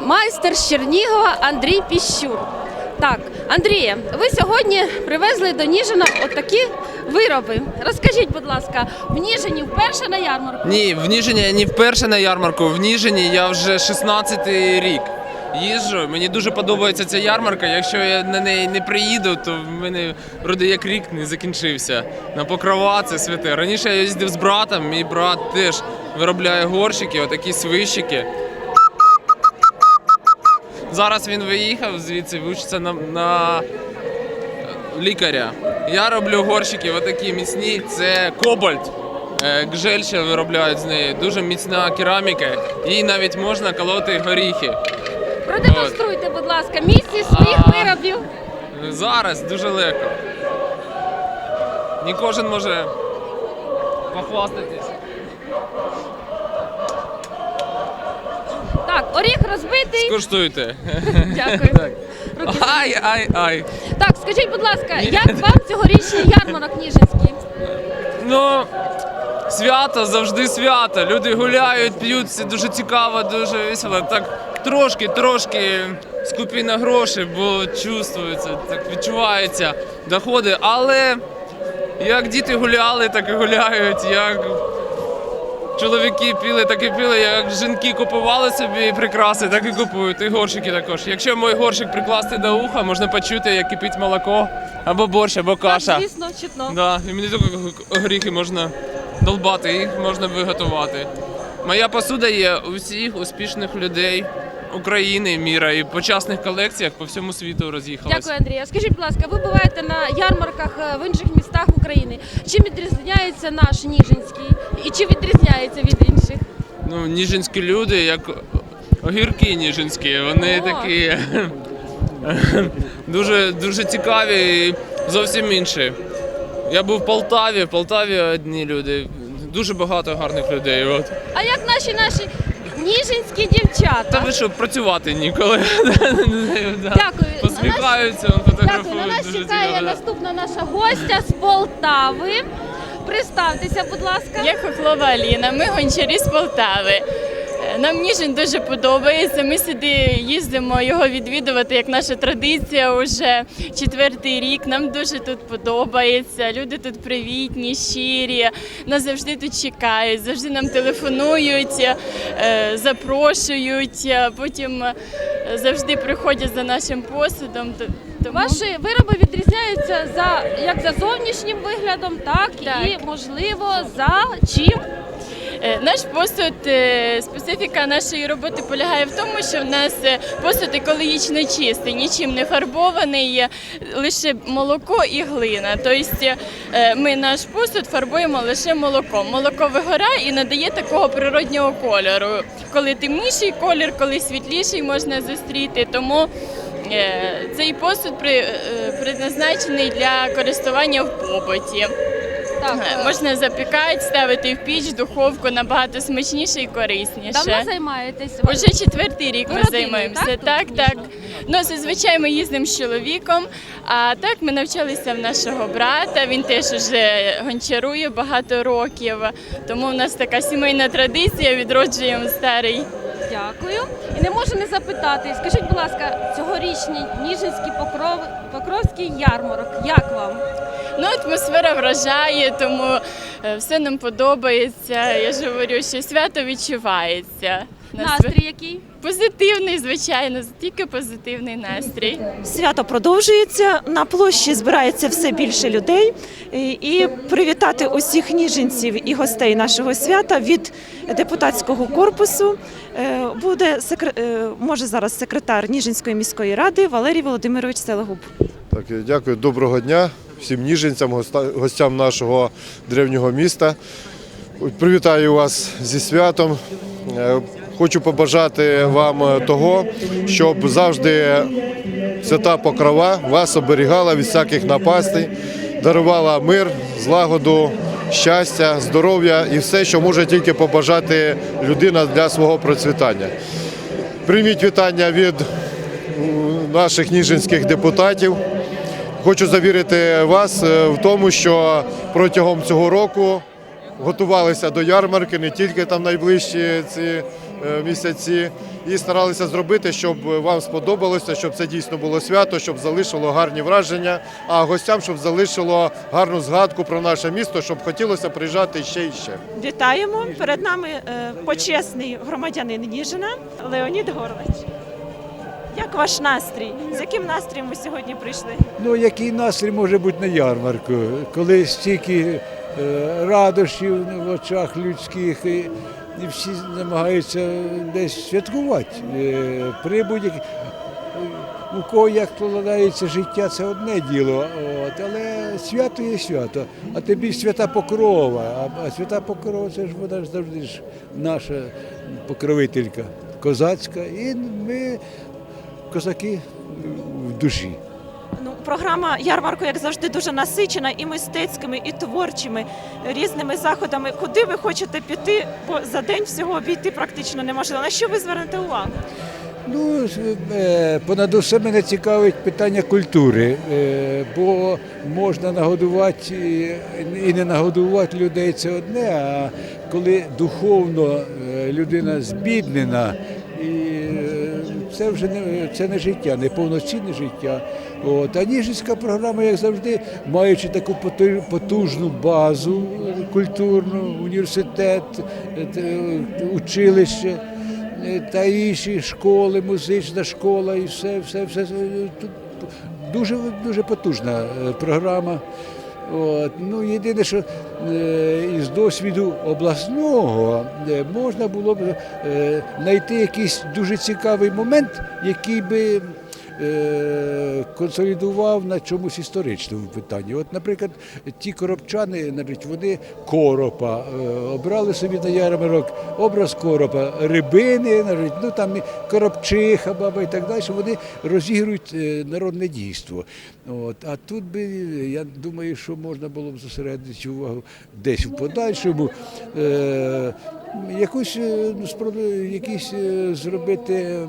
Майстер з Чернігова Андрій Піщур. Так, Андріє, ви сьогодні привезли до Ніжина отакі вироби. Розкажіть, будь ласка, в Ніжині вперше на ярмарку. Ні, в Ніжині я не вперше на ярмарку. В Ніжині я вже 16-й рік їжджу. Мені дуже подобається ця ярмарка. Якщо я на неї не приїду, то в мене вроде як рік не закінчився. На покрова це святе. Раніше я їздив з братом, мій брат теж виробляє горщики, отакі свищики. Зараз він виїхав звідси, вчиться на, на лікаря. Я роблю горщики, отакі міцні. Це кобальт. Е, Гжель виробляють з неї. Дуже міцна кераміка. Їй навіть можна колоти горіхи. Продемонструйте, будь ласка, місці своїх А. виробів. Зараз дуже легко. Не кожен може похвастатись. Так, оріх розбитий. Скуштуйте. Дякую. Руки Ай, ай, ай. Так, скажіть, будь ласка, як вам цьогорічний ярмарок Ніжинський? Ну, свято завжди свято. Люди гуляють, п'ють, це дуже цікаво, дуже весело. Так трошки, трошки скупі на гроші, бо чувствується, так відчувається доходи. Але як діти гуляли, так і гуляють. Як чоловіки піли, так і піли. Як жінки купували собі прикраси, так і купують. І горщики також. Якщо мій горщик прикласти до уха, можна почути, як кипить молоко або борщ, або каша. Так, звісно, чутно. Да, і мені тільки горіхи можна долбати, їх можна виготувати. Моя посуда є у всіх успішних людей України, міра і по частних колекціях по всьому світу роз'їхалась. Дякую, Андрія. Скажіть, будь ласка, ви буваєте на ярмарках е, в інших містах України. Чим відрізняється наш Ніжинський? І чи відрізняється від інших? Ну, ніжинські люди, як огірки ніжинські, вони О. такі дуже, дуже цікаві і зовсім інші. Я був в Полтаві, в Полтаві одні люди, дуже багато гарних людей. От. А як наші наші ніжинські дівчата? Та ви що, працювати ніколи. Да. Дякую. Посміхаються, Дякую. На нас Дуже чекає цікаво. наступна наша гостя з Полтави. Представтеся, будь ласка. Я Хохлова Аліна, ми гончарі з Полтави. Нам Ніжин дуже подобається. Ми сюди їздимо його відвідувати, як наша традиція уже четвертий рік. Нам дуже тут подобається. Люди тут привітні, щирі, нас завжди тут чекають, завжди нам телефонують, е, запрошують, е, потім е, завжди приходять за нашим посудом. Тому... Ваші вироби відрізняються за як за зовнішнім виглядом, так, Так. і можливо за чим. Е, Наш посуд, е, специфіка нашої роботи полягає в тому, що в нас е, посуд екологічно чистий, нічим не фарбований, лише молоко і глина. Тобто ми наш посуд фарбуємо лише молоком. Молоко вигорає і надає такого природнього кольору. Коли темніший колір, коли світліший можна зустріти. Тому цей посуд при- предназначений для користування в побуті. Так, Е, Можна запікати, ставити в піч, духовку набагато смачніше і корисніше. давно займаєтесь? Уже четвертий рік ми родиною, займаємося. так, Так, тут так. Ну, зазвичай ми їздимо з чоловіком, а так ми навчалися в нашого брата. Він теж уже гончарує багато років. Тому в нас така сімейна традиція, відроджуємо старий. Дякую. І не можу не запитати. Скажіть, будь ласка, цьогорічний Ніжинський покров... Покровський ярмарок. Як вам? Ну, атмосфера вражає, тому е, все нам подобається. Я ж говорю, що свято відчувається. Настрій який? Позитивний, звичайно, тільки позитивний настрій. Свято продовжується. На площі збирається все більше людей. І- привітати усіх ніженців і гостей нашого свята від депутатського корпусу е, буде е, може зараз секретар Ніжинської міської ради Валерій Володимирович Селегуб. Так, дякую, доброго дня всім ніженцям, гостям нашого древнього міста. Привітаю вас зі святом. Е, Хочу побажати вам е, того, щоб завжди свята покрова вас оберігала від всяких напастей, дарувала мир, злагоду, щастя, здоров'я і все, що може тільки побажати людина для свого процвітання. Прийміть вітання від наших ніжинських депутатів. Хочу завірити вас е, в тому, що протягом цього року готувалися до ярмарки, не тільки там найближчі ці е, місяці, і старалися зробити, щоб вам сподобалося, щоб це дійсно було свято, щоб залишило гарні враження, а гостям, щоб залишило гарну згадку про наше місто, щоб хотілося приїжджати ще і ще. Вітаємо перед нами е, почесний громадянин Ніжина Леонід Горлич. Як ваш настрій? З яким настроєм ви сьогодні прийшли? Ну, який настрій може бути на ярмарку, коли стільки е, радощів в очах людських, і, всі намагаються десь святкувати. Е, при будь у кого як складається життя, це одне діло, от, але свято є свято. А тобі свята покрова. А свята покрова це ж вона ж завжди ж наша покровителька козацька. І ми козаки в душі. Ну, програма ярмарку, як завжди, дуже насичена і мистецькими, і творчими різними заходами. Куди ви хочете піти? Бо за день всього обійти практично неможливо. На що ви звернете увагу? Ну, е, понад усе мене цікавить питання культури, е, бо можна нагодувати і- не нагодувати людей це одне, а коли духовно е, людина збіднена, це вже не, це не життя, не повноцінне життя. От. А Ніжинська програма, як завжди, маючи таку потужну базу культурну, університет, училище та інші школи, музична школа і все, все, все. Тут дуже, дуже потужна е, програма. От. Ну, єдине, що е, із досвіду обласного е, можна було б е, знайти якийсь дуже цікавий момент, який би консолідував на чомусь історичному питанні. От, наприклад, ті коробчани, навіть вони коропа е, обрали собі на ярмарок образ коропа, рибини, навіть, ну там коробчиха, баба і так далі. Вони розігрують е, народне дійство. От, а тут би я думаю, що можна було б зосередити увагу десь в подальшому. Е, Якусь е, якийсь е, зробити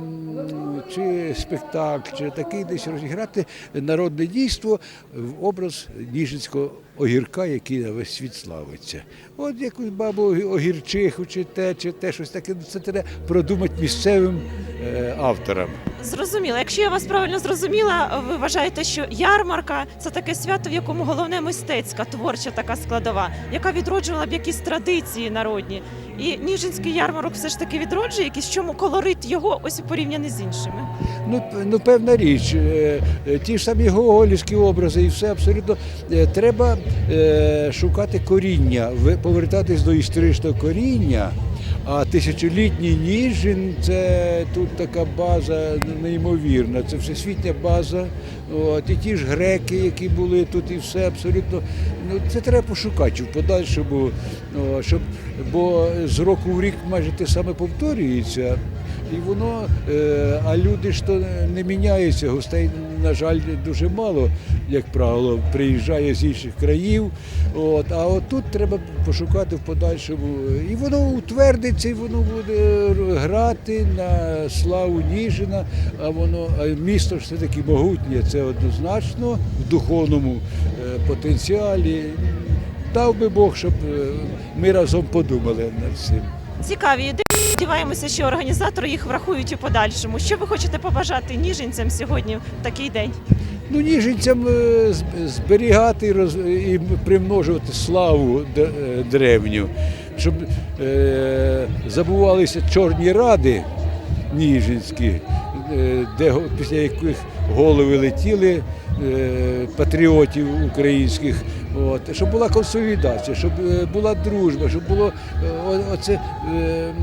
чи спектакль, чи такий десь розіграти народне дійство в образ Ніжинського огірка, який на весь світ славиться. От якусь бабу огірчиху, чи те, чи те, щось таке. ну, Це треба продумати місцевим е, авторам. Зрозуміло. Якщо я вас правильно зрозуміла, ви вважаєте, що ярмарка це таке свято, в якому головне мистецька, творча така складова, яка відроджувала б якісь традиції народні. І Ніжинський ярмарок все ж таки відроджує якийсь, чому колорит його ось порівняний з іншими. Ну, ну певна річ, е, е, ті ж самі гоголівські образи, і все абсолютно треба шукати коріння, повертатись до історичного коріння. А тисячолітній Ніжин це тут така база неймовірна. Це всесвітня база. От, і ті ж греки, які були тут, і все абсолютно. Ну, це треба пошукати в подальшому, щоб, бо з року в рік майже те саме повторюється. І воно, е, а люди ж то не міняються, гостей, на жаль, дуже мало, як правило, приїжджає з інших країв. От, а от тут треба пошукати в подальшому. І воно утвердиться, і воно буде грати на славу Ніжина, а воно а місто все-таки могутнє, це однозначно в духовному е, потенціалі. Дав би Бог, щоб е, ми разом подумали над цим. Цікаві ідеї. Сподіваємося, що організатори їх врахують у подальшому. Що ви хочете побажати ніженцям сьогодні в такий день? Ну, ніженцям е, зберігати і примножувати славу е, древню, щоб е, забувалися чорні ради ніжинські, де після яких голови летіли патріотів українських. От, щоб була консолідація, щоб е, була дружба, щоб було е, оце. е,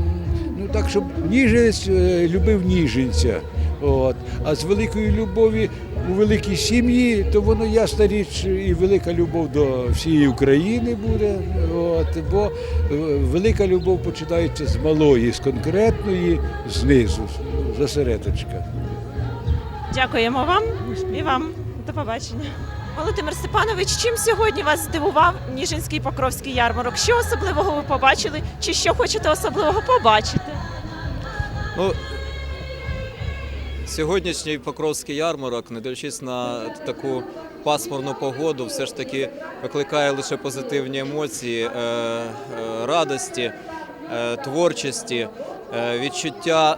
Ну так, щоб ніженець е, любив ніженця. От. А з великої любові у великій сім'ї, то воно ясна річ, і велика любов до всієї України буде. От. Бо велика любов починається з малої, з конкретної, знизу, з осередочка. Дякуємо вам і вам. До побачення. Володимир Степанович, чим сьогодні вас здивував Ніжинський Покровський ярмарок? Що особливого ви побачили, чи що хочете особливого побачити? Ну, сьогоднішній Покровський ярмарок, не дивлячись на таку пасмурну погоду все ж таки викликає лише позитивні емоції, е, е, радості, е, творчості, відчуття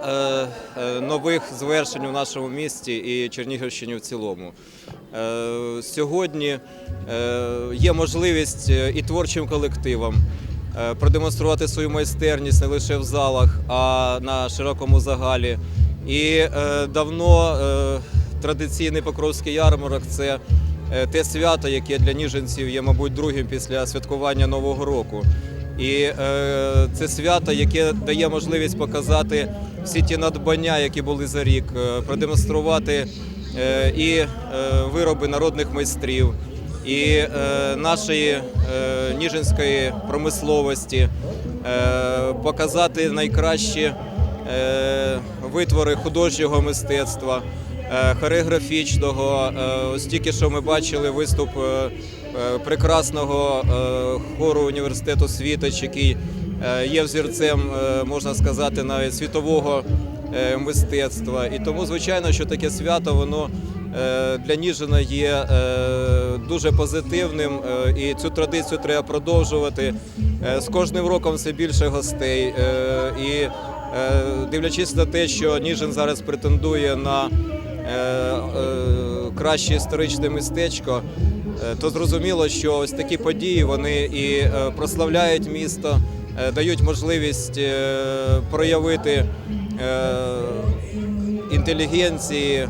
нових звершень у нашому місті і Чернігівщині в цілому. Е, Сьогодні е, є можливість е, і творчим колективам продемонструвати свою майстерність не лише в залах, а на широкому загалі. І давно традиційний Покровський ярмарок це те свято, яке для ніженців є, мабуть, другим після святкування Нового року. І це свято, яке дає можливість показати всі ті надбання, які були за рік, продемонструвати і е, вироби народних майстрів, і е, нашої е, ніжинської промисловості, е, показати найкращі е, витвори художнього мистецтва, е, хореографічного. Е, Ось тільки що ми бачили виступ е, е, прекрасного е, хору університету Світоч, який е, є взірцем, е, можна сказати, навіть світового е, мистецтва. І тому, звичайно, що таке свято воно е, для Ніжина є е, дуже позитивним, е, і цю традицію треба продовжувати. Е, З кожним роком все більше гостей. е, І е, дивлячись на те, що Ніжин зараз претендує на е, е, краще історичне містечко, е, то зрозуміло, що ось такі події вони і е, прославляють місто, е, дають можливість е, проявити е, інтелігенції, е,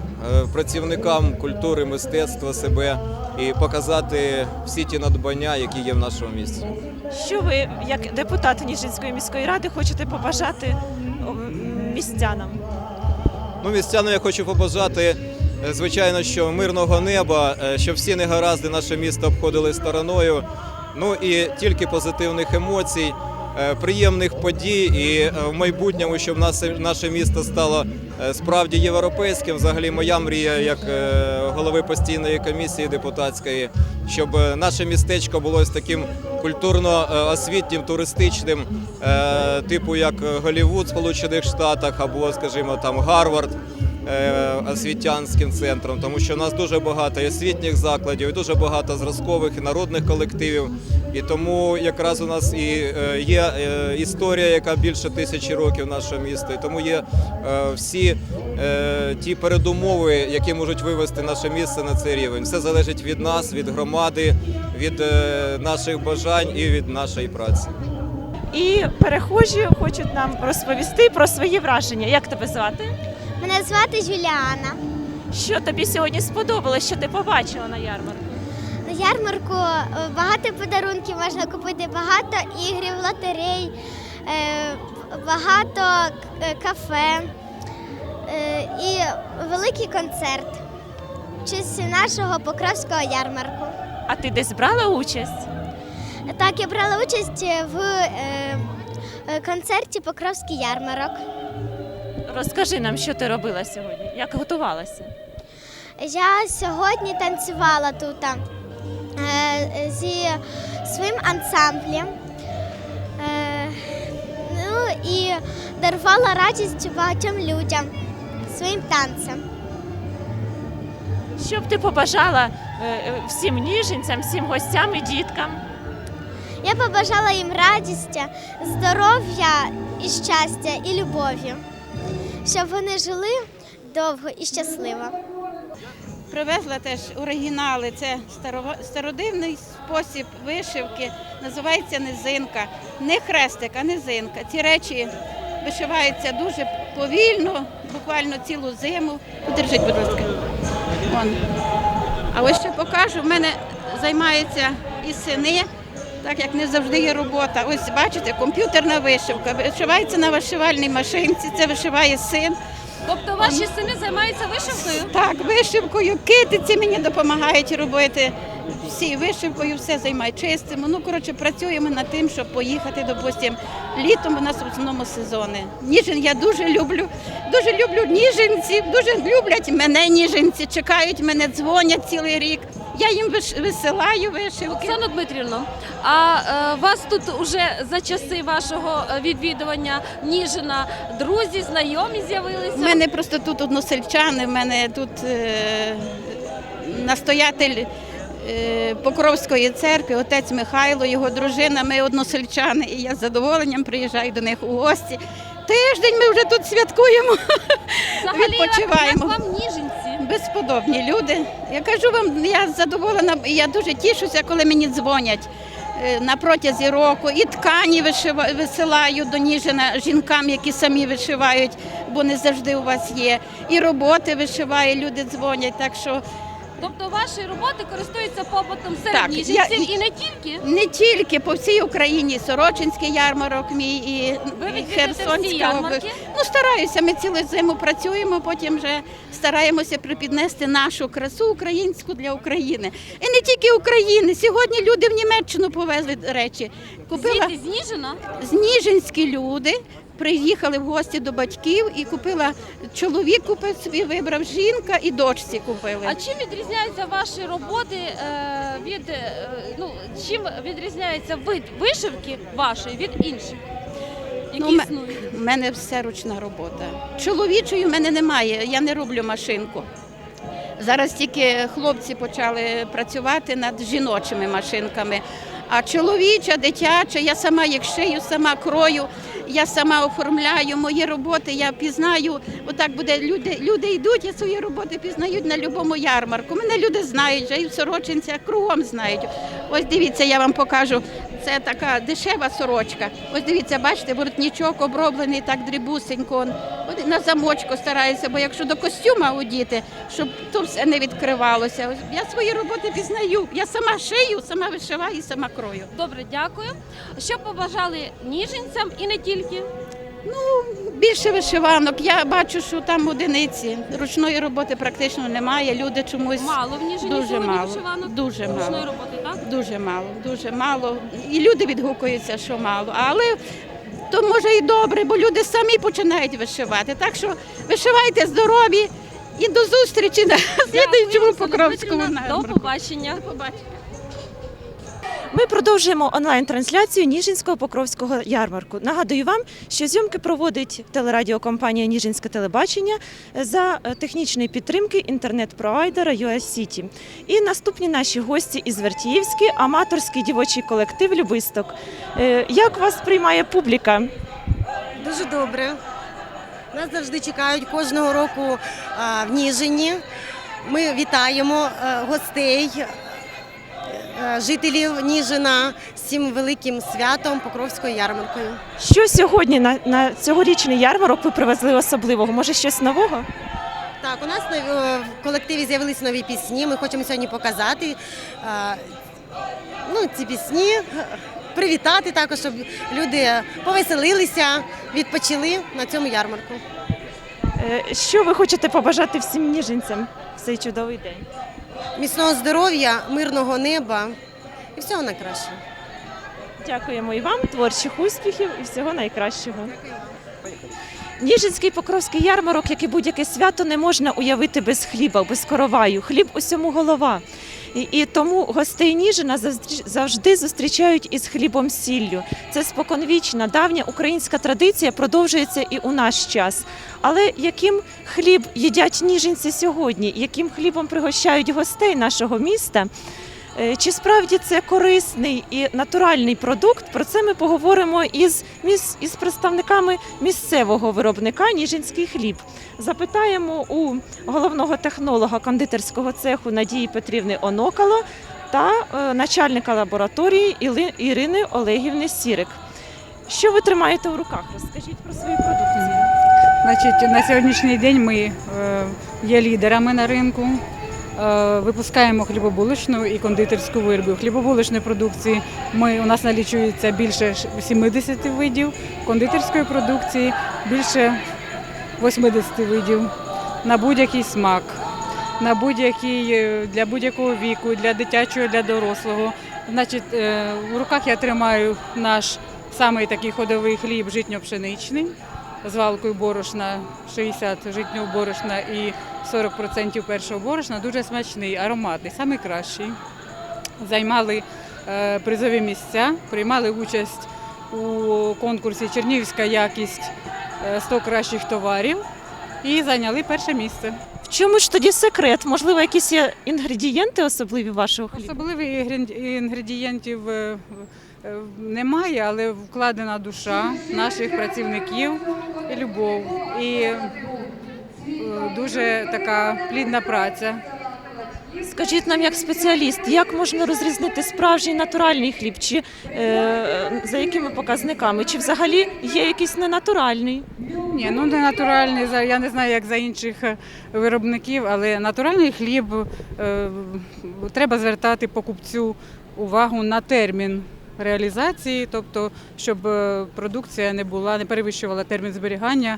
працівникам культури, мистецтва себе і показати всі ті надбання, які є в нашому місті. Що ви, як депутат Ніжинської міської ради, хочете побажати містянам? Ну, містянам я хочу побажати, е, звичайно, що мирного неба, е, щоб всі негаразди наше місто обходили стороною. Ну і тільки позитивних емоцій, е, приємних подій, і е, в майбутньому, щоб наше, місто стало е, справді європейським. Взагалі, моя мрія як е, голови постійної комісії депутатської, щоб е, наше містечко було ось таким культурно-освітнім, туристичним, е, типу як Голлівуд в Сполучених Штатах або, скажімо, там Гарвард е, освітянським центром, тому що у нас дуже багато освітніх закладів, дуже багато зразкових і народних колективів. І тому якраз у нас і е, є е, історія, яка більше тисячі років нашого міста. І тому є е, всі е, ті передумови, які можуть вивести наше місце на цей рівень. Все залежить від нас, від громади, від е, наших бажань і від нашої праці. І перехожі хочуть нам розповісти про свої враження. Як тебе звати? Мене звати Жуліана. Що тобі сьогодні сподобалось, що ти побачила на ярмарку? На ярмарку е, багато подарунків можна купити, багато ігрів, лотерей, е, багато е, кафе і великий концерт в честь нашого Покровського ярмарку. А ти десь брала участь? Так, я брала участь в концерті Покровський ярмарок. Розкажи нам, що ти робила сьогодні, як готувалася? Я сьогодні танцювала тут е, зі своїм ансамблем. Е, ну і дарувала радість багатьом людям своїм танцем. Що б ти побажала е, е, всім ніженцям, всім гостям і діткам? Я побажала їм радісті, здоров'я і щастя, і любові, щоб вони жили довго і щасливо. Привезла теж оригінали. Це стародивний спосіб вишивки. Називається низинка. Не хрестик, а низинка. Ці речі вишиваються дуже повільно, буквально цілу зиму. Подержіть, будь ласка. Вон. А ось ще покажу. В мене займаються і сини, так як не завжди є робота. Ось бачите, комп'ютерна вишивка. Вишивається на вишивальній машинці. Це вишиває син. Тобто ваші сини займаються вишивкою? Так, вишивкою, китиці мені допомагають робити. Всі вишивкою все займають, чистимо. Ну, коротше, працюємо над тим, щоб поїхати, допустимо, літом у нас в основному сезони. Ніжин я дуже люблю, дуже люблю ніжинців, дуже люблять мене ніжинці, чекають мене, дзвонять цілий рік. Я їм висилаю вишивки. Оксано Дмитрівно, а е, вас тут уже за часи вашого е, відвідування Ніжина друзі, знайомі з'явилися? У мене просто тут односельчани, в мене тут е, настоятель е, Покровської церкви, отець Михайло, його дружина, ми односельчани, і я з задоволенням приїжджаю до них у гості. Тиждень ми вже тут святкуємо. Взагалі, Відпочиваємо. як вам ніженці? Безподобні люди. Я кажу вам, я задоволена, я дуже тішуся, коли мені дзвонять е, на протязі року. І ткані висилаю до Ніжина жінкам, які самі вишивають, бо не завжди у вас є. І роботи вишиває, люди дзвонять. Так що Тобто ваші роботи користуються попитом серед Так, і не тільки? не тільки по всій Україні, Сорочинський ярмарок мій і, Ви і відвідуєте всі Херсонська ярмарки? область. Ну, стараюся, ми цілу зиму працюємо, потім вже стараємося припіднести нашу красу українську для України. І не тільки України. Сьогодні люди в Німеччину повезли речі. Купила Звідти з зніжинські люди. Приїхали в гості до батьків і купила чоловік купив собі, вибрав жінка і дочці купили. А чим відрізняються ваші роботи е, від е, ну чим відрізняється вид вишивки вашої від інших? Ну, існують? У мене все ручна робота. Чоловічої в мене немає, я не роблю машинку. Зараз тільки хлопці почали працювати над жіночими машинками. А чоловіча, дитяча, я сама їх шию, сама крою, я сама оформляю мої роботи, я пізнаю. Отак буде люди, люди йдуть, і свої роботи пізнають на будь-якому ярмарку. Мене люди знають, вже і в Сорочинцях кругом знають. Ось дивіться, я вам покажу. Це така дешева сорочка. Ось дивіться, бачите, воротничок оброблений так дрібусенько. На замочку стараюся, бо якщо до костюма одіти, щоб то все не відкривалося. Я свої роботи пізнаю. Я сама шию, сама вишиваю і сама крою. Добре, дякую. Що побажали ніженцям і не тільки? Ну, Більше вишиванок. Я бачу, що там одиниці. Ручної роботи практично немає. Люди чомусь Мало в Ніжині дуже мало. вишиванок? Дуже Ручної мало. роботи, так? Дуже мало, дуже мало. І люди відгукуються, що мало. Але то може і добре, бо люди самі починають вишивати. Так що вишивайте здорові і до зустрічі на слідуючому Покровському До побачення. До побачення. Ми продовжуємо онлайн-трансляцію Ніжинського Покровського ярмарку. Нагадую вам, що зйомки проводить телерадіокомпанія Ніжинське телебачення за е, технічної підтримки інтернет-провайдера US City. І наступні наші гості із Вертіївський, аматорський дівочий колектив Любисток. Е, Як вас приймає публіка? Дуже добре. Нас завжди чекають кожного року в Ніжині. Ми вітаємо е, гостей, жителів Ніжина з цим великим святом Покровською ярмаркою. Що сьогодні на, на цьогорічний ярмарок ви привезли особливого? Може, щось нового? Так, у нас е, в колективі з'явилися нові пісні. Ми хочемо сьогодні показати е, ну, ці пісні, е, привітати також, щоб люди повеселилися, відпочили на цьому ярмарку. Е, Що ви хочете побажати всім ніжинцям в цей чудовий день? Міцного здоров'я, мирного неба і всього найкращого. Дякуємо і вам, творчих успіхів і всього найкращого. Ніжинський Покровський ярмарок, як і будь-яке свято, не можна уявити без хліба, без короваю. Хліб усьому голова. І, і тому гостей Ніжина завжди- зустрічають із хлібом сіллю. Це споконвічна, давня українська традиція продовжується і у наш час. Але яким хліб їдять ніжинці сьогодні? Яким хлібом пригощають гостей нашого міста? Е, Чи справді це корисний і натуральний продукт? Про це ми поговоримо із, із представниками місцевого виробника Ніжинський хліб. Запитаємо у головного технолога кондитерського цеху Надії Петрівни Онокало та е, начальника лабораторії Ірини Олегівни Сірик. Що ви тримаєте у руках? Розкажіть про свою продукцію. Значить, на сьогоднішній день ми е, є лідерами на ринку. Е, Випускаємо хлібобулочну і кондитерську виробу. Хлібобулочної продукції ми, у нас налічується більше 70 видів, кондитерської продукції більше 80 видів на будь-який смак, на будь-який, е, для будь-якого віку, для дитячого, для дорослого. Значить, е, в руках я тримаю наш самий такий ходовий хліб житньо-пшеничний з валкою борошна 60 житнього борошна і 40% першого борошна. Дуже смачний, ароматний, найкращий. Займали е, призові місця, приймали участь у конкурсі Чернігівська якість е, 100 кращих товарів і зайняли перше місце. В чому ж тоді секрет? Можливо, якісь є інгредієнти особливі вашого хліба? Особливих інгредієнтів е, е, немає, але вкладена душа наших працівників і любов. І е, дуже така плідна праця. Скажіть нам, як спеціаліст, як можна розрізнити справжній натуральний хліб, чи е, за якими показниками, чи взагалі є якийсь ненатуральний? Ні, ну не натуральний, я не знаю, як за інших е, виробників, але натуральний хліб е, треба звертати покупцю увагу на термін реалізації, тобто, щоб е, продукція не була, не перевищувала термін зберігання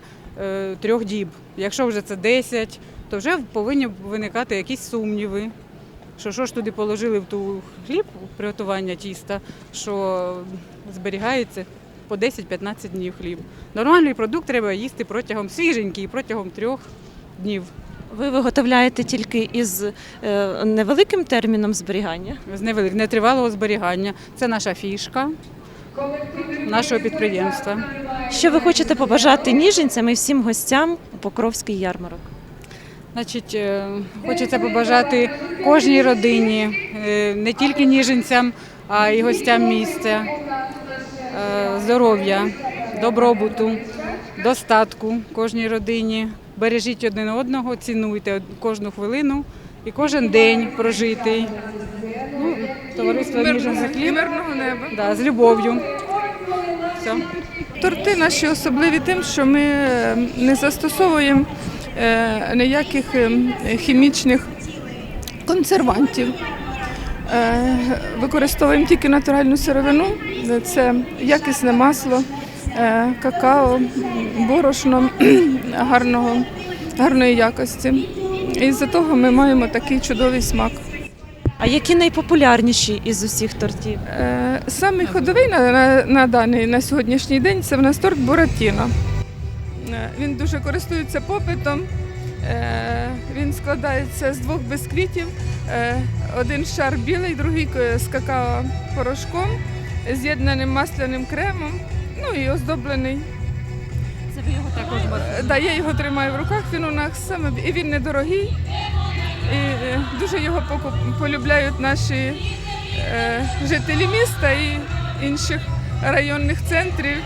трьох діб. Якщо вже це 10, то вже повинні виникати якісь сумніви. Що що ж туди положили в ту хліб приготування тіста, що зберігається по 10-15 днів хліб. Нормальний продукт треба їсти протягом свіженький, протягом трьох днів. Ви виготовляєте тільки із е, невеликим терміном зберігання? З невелик, нетривалого зберігання. Це наша фішка нашого підприємства. Що ви хочете побажати ніженцям і всім гостям у Покровський ярмарок? Значить, е, хочеться побажати кожній родині, е, не тільки ніженцям, а й гостям місця, е, здоров'я, добробуту, достатку кожній родині. Бережіть один одного, цінуйте кожну хвилину і кожен день прожитий. Ну, товариство Ніжин за хліб. мирного неба. Да, з любов'ю. Все. Торти наші особливі тим, що ми е, не застосовуємо е, ніяких е, хімічних консервантів. Використовуємо тільки натуральну сировину, це якісне масло, какао, борошно гарного, гарної якості. І з-за того ми маємо такий чудовий смак. А які найпопулярніші із усіх тортів? Е, Самий ходовий на, на, на даний на сьогоднішній день це в нас торт Буратіно. Е, Він дуже користується попитом. Е, Він складається з двох бисквітів. Е, Один шар білий, другий з какао-порошком, з'єднаним масляним кремом, ну і оздоблений. Це ви його також Е, Да, я його тримаю в руках, він у нас саме і він недорогий. І е, дуже його полюбляють наші е, жителі міста і інших районних центрів.